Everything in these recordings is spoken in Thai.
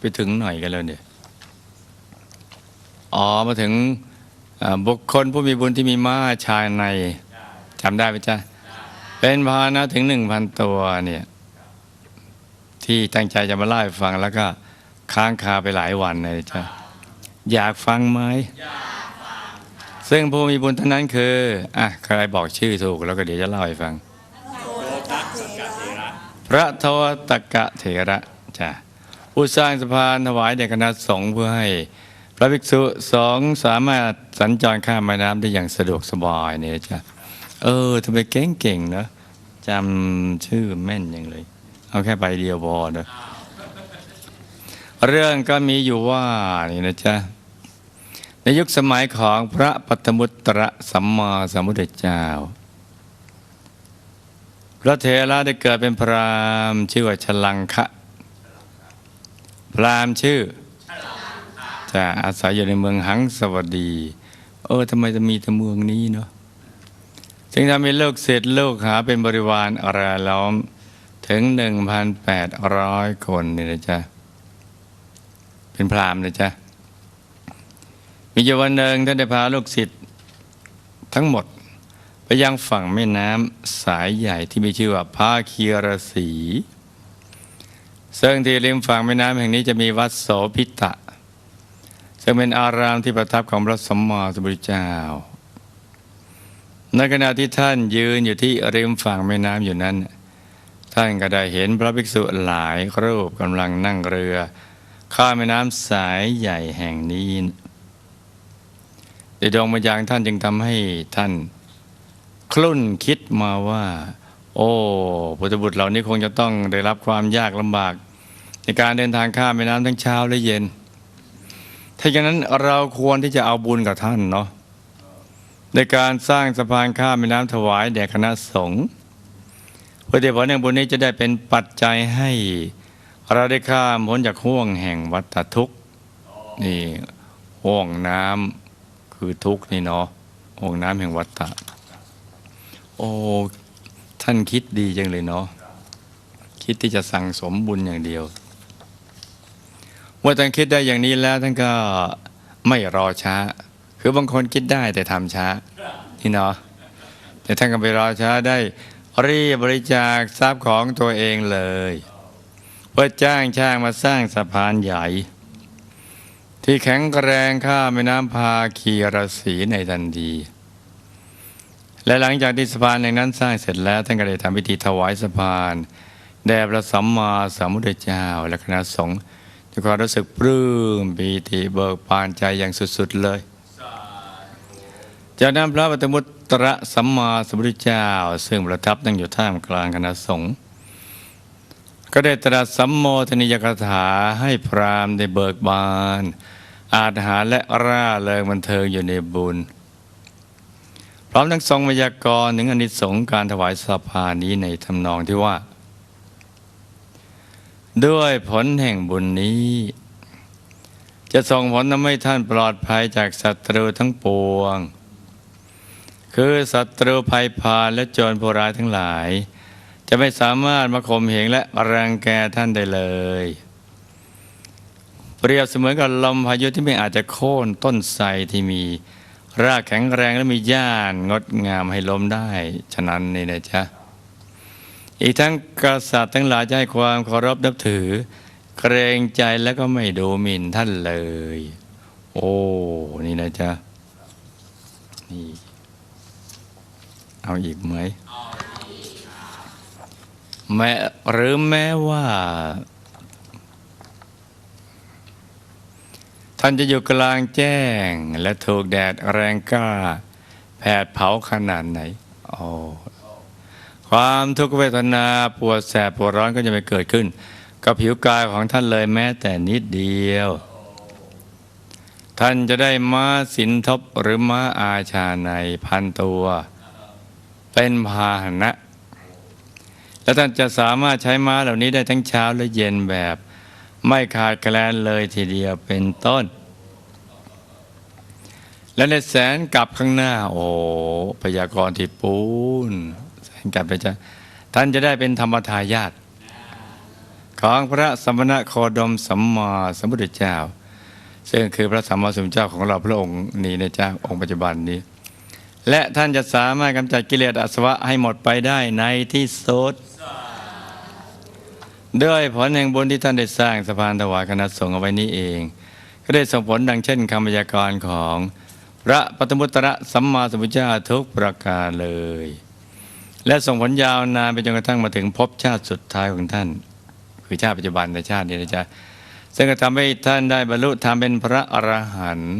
ไปถึงหน่อยกันแล้วเนี่ยอ๋อมาถึงอ่าบุคคลผู้มีบุญที่มีม้าชายในจำได้ไหมจ๊ะเป็นพาหนะถึงหนึ่งพันตัวเนี่ยที่ตั้งใจจะมาเล่าให้ฟังแล้วก็ค้างคาไปหลายวันเลยจ้ะอยากฟังไหมซึ่งผู้มีบุญท่านนั้นคืออะใครบอกชื่อถูกแล้วก็เดี๋ยวจะเล่าให้ฟัง พระโทตกะเถระจ้ะ ผู้สร้างสะพานถวายแด่คณะสงฆ์เพื่อให้ พระภิกษุสองสามารถสัญจรข้ามแม่น้ำได้อย่างสะดวกสบายเนี่ยจ้ะเออทำไมเก่งๆเนอะจำชื่อแม่นอย่างเลย เอาแค่ใบเดียวพอนะเรื่องก็มีอยู่ว่านี่นะจ๊ะในยุคสมัยของพระปัตมุตตระสัมมาสัมพุทธเจ้า พระเถระได้เกิดเป็นพราหมณ์ชื่อว่าชลังคะ รามชื่อจะอาศัยอยู่ในเมืองหังสวัสดี เออทำไมจะมีแต่เมืองนี้เนาะจึงทำให้โลกเสร็จโลกหาเป็นบริวารอะไราล้อมถึง1,800คนนี่นะจ๊ะ เป็นพรามนะจ๊ะ มีอยู่วันหนึ่งท่านได้พาลูกศิษย์ทั้งหมดไปยังฝั่งแม่น้ำสายใหญ่ที่มีชื่อว่าพาคีรสี ซึ่งที่ริมฝั่งแม่น้ำแห่งนี้จะมีวัดโสพิตะ ซึ่งเป็นอารามที่ประทับของพระสมมาสมุทธเจ้า ในขณะที่ท่านยืนอยู่ที่ริมฝั่งแม่น้ำอยู่นั้น ท่านก็ได้เห็นพระภิกษุหลายรูปกำลังนั่งเรือข้ามแม่น้ำสายใหญ่แห่งนี้ในดวงวิญญาณท่านจึงทำให้ท่าน คลุ่นคิดมาว่า โอ้พุทธบุตรเหล่านี้คงจะต้องได้รับความยากลำบาก ในการเดินทางข้ามแม่น้ำทั้งเช้าและเย็น ถ้าอย่างนั้นเราควรที่จะเอาบุญกับท่านเนาะในการสร้างสะพานข้ามแม่น้ำถวายแด่คณะสงฆ์เพื่อที่ผลแห่งบุญนี้จะได้เป็นปัจจัยให้ เราได้ข้ามพ้นจากห่วงแห่งวัฏทุกข์นี่ห่วงน้ำคือทุกข์นี่เนาะห่วงน้ำแห่งวัฏฏะโอ้ท่านคิดดีจังเลยเนาะคิดที่จะสั่งสมบุญอย่างเดียว มื่อท่านคิดได้อย่างนี้แล้วท่านก็ไม่รอช้า คือบางคนคิดได้แต่ทำช้า นี่เนาะแต่ท่านก็ไปรอช้าได้รีบบริจาคทรัพย์ของตัวเองเลย เพื่อจ้างช่างมาสร้างสะพานใหญ่ ที่แข็งแรงข้ามแม่น้ำพาคีรสีในทันทีและหลังจากที่สะพานแห่งนั้นสร้างเสร็จแล้วท่านก็ได้ทำพิธีถวายสะพาน แด่พระสัมมาสัมพุทธเจ้าและคณะสงฆ์ ด้วยความรู้สึกปลื้มปีติเบิกบานใจอย่างสุดๆเลย จากนั้นพระปฐมุตตระสัมมาสัมพุทธเจ้า ซึ่งประทับนั่งอยู่ท่ามกลางคณะสงฆ์ก็ได้ตรัสสัมโมทนิยกถาให้พรามได้เบิกบาน อาจหารและร่าเริงบันเทิงอยู่ในบุญ พร้อมทั้งทรงพยากรณ์ถึงอนิสงส์การถวายสะพานนี้ในทำนองที่ว่า ด้วยผลแห่งบุญนี้ จะส่งผลทำให้ท่านปลอดภัยจากศัตรูทั้งปวง คือศัตรูภัยพาและโจรผู้ร้ายทั้งหลาย จะไม่สามารถมาข่มเหงและรังแกท่านได้เลย เปรียบเสมือนกับลมพายุที่ไม่อาจจะโค่นต้นไทรที่มี รากแข็งแรงและมีย่านงดงามให้ล้มได้ ฉะนั้นนี่นะจ๊ะ อีกทั้งกษัตริย์ทั้งหลายจะให้ความเคารพนับถือ เกรงใจแล้วก็ไม่ดูหมิ่นท่านเลย โอ้ นี่นะจ๊ะ นี่ เอาอีกไหมแม้หรือแม้ว่า ท่านจะอยู่กลางแจ้ง และถูกแดดแรงกล้า แผดเผาขนาดไหน โอ้ ความทุกขเวทนาปวดแสบปวดร้อนก็จะไม่เกิดขึ้น กับผิวกายของท่านเลยแม้แต่นิดเดียว ท่านจะได้ม้าสินทบหรือม้าอาชาในพันตัว เป็นพาหนะ และท่านจะสามารถใช้ม้าเหล่านี้ได้ทั้งเช้าและเย็นแบบ ไม่ขาดแคลนเลยทีเดียวเป็นต้น และในแสนกลับข้างหน้า โอ้พยากรณ์ที่ปูนแสน กลับไปจ้ะท่านจะได้เป็นธรรมทายาทของพระสัมณโคดมสัมมาสัมพุทธเจ้า ซึ่งคือพระสัมมาสัมพุทธเจ้าของเราพระองค์นี้นะเจ้าองค์ปัจจุบันนี้ และท่านจะสามารถกำจัดกิเลสอาสวะให้หมดไปได้ในที่สุดด้วยผลแห่งบุญที่ท่านได้สร้างสะพานถวายคณะสงฆ์เอาไว้นี้เอง ก็ได้ส่งผลดังเช่นคำพยากรณ์ของ พระปฐมุตระสัมมาสัมพุทธเจ้าทุกประการเลย และส่งผลยาวนานไปจนกระทั่งมาถึงภพชาติสุดท้ายของท่าน คือชาติปัจจุบันในชาตินี้นะจ๊ะซึ่งก็ทำให้ท่านได้บรรลุธรรมเป็นพระอรหันต์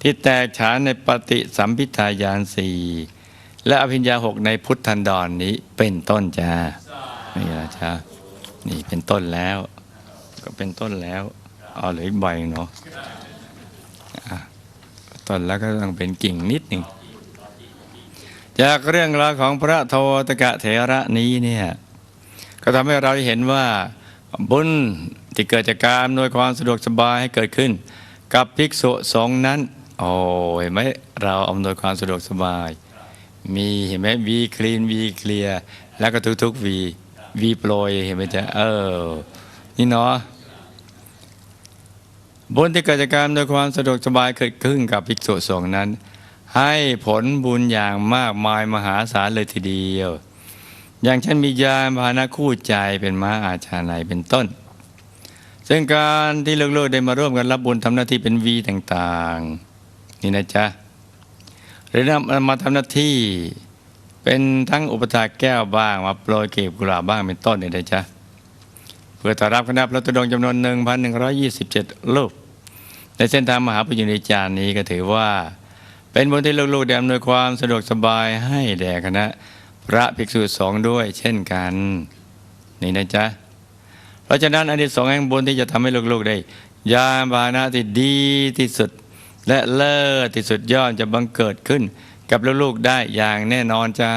ที่แตกฉานในปฏิสัมพิทายานสี่และอภิญญาหกในพุทธันดรนนี้เป็นต้นจ้านี่นะจ๊ะนี่เป็นต้นแล้ว ก็เป็นต้นแล้วเอาเหลืออีกใบหนึ่งเนาะอะต้นแล้วก็ต้องเป็นกิ่งนิดหนึ่ง จากเรื่องราวของพระโทตกะเถระนี้เนี่ยก็ทำให้เราเห็นว่าบุญที่เกิดจากการอำนวยความสะดวกสบายให้เกิดขึ้น กับภิกษุสงฆ์นั้น โอ้เห็นไหมเราอำนวยความสะดวกสบาย มีเห็นไหมวีคลีนวีเคลียแล้วก็ทุกๆวีวีโปรยเห็นไหมจ๊ะเออ นี่เนาะบุญที่เกิดจากการอำนวยความสะดวกสบายเกิดขึ้นกับภิกษุสงฆ์นั้น ให้ผลบุญอย่างมากมายมหาศาลเลยทีเดียว อย่างเช่นมียานพาหนะคู่ใจเป็นม้าอาชาในเป็นต้น ซึ่งการที่ลูกๆได้มาร่วมกันรับบุญทำหน้าที่เป็นวีต่างๆ นี่นะจ๊ะหรือนำมาทำหน้าที่เป็นทั้งอุปถาแก้วบ้างมาโปรยเก็บกุหลาบบ้างเป็นต้นนี่นะจ๊ะเพื่อต้อนรับคณะพระตุดงจำนวน 1,127รูปในเส้นทางมหาปุญญาจารย์นี้ก็ถือว่า เป็นบุญที่ลูกๆได้อำนวยความสะดวกสบายให้แด่คณะ พระภิกษุสงฆ์ด้วยเช่นกัน นี่นะจ๊ะ เพราะฉะนั้นอันที่สองแห่งบุญที่จะทำให้ลูกๆได้ ยานพานะที่ดีที่สุด และเลิศที่สุดยอดจะบังเกิดขึ้น กับลูกๆได้อย่างแน่นอนจ้า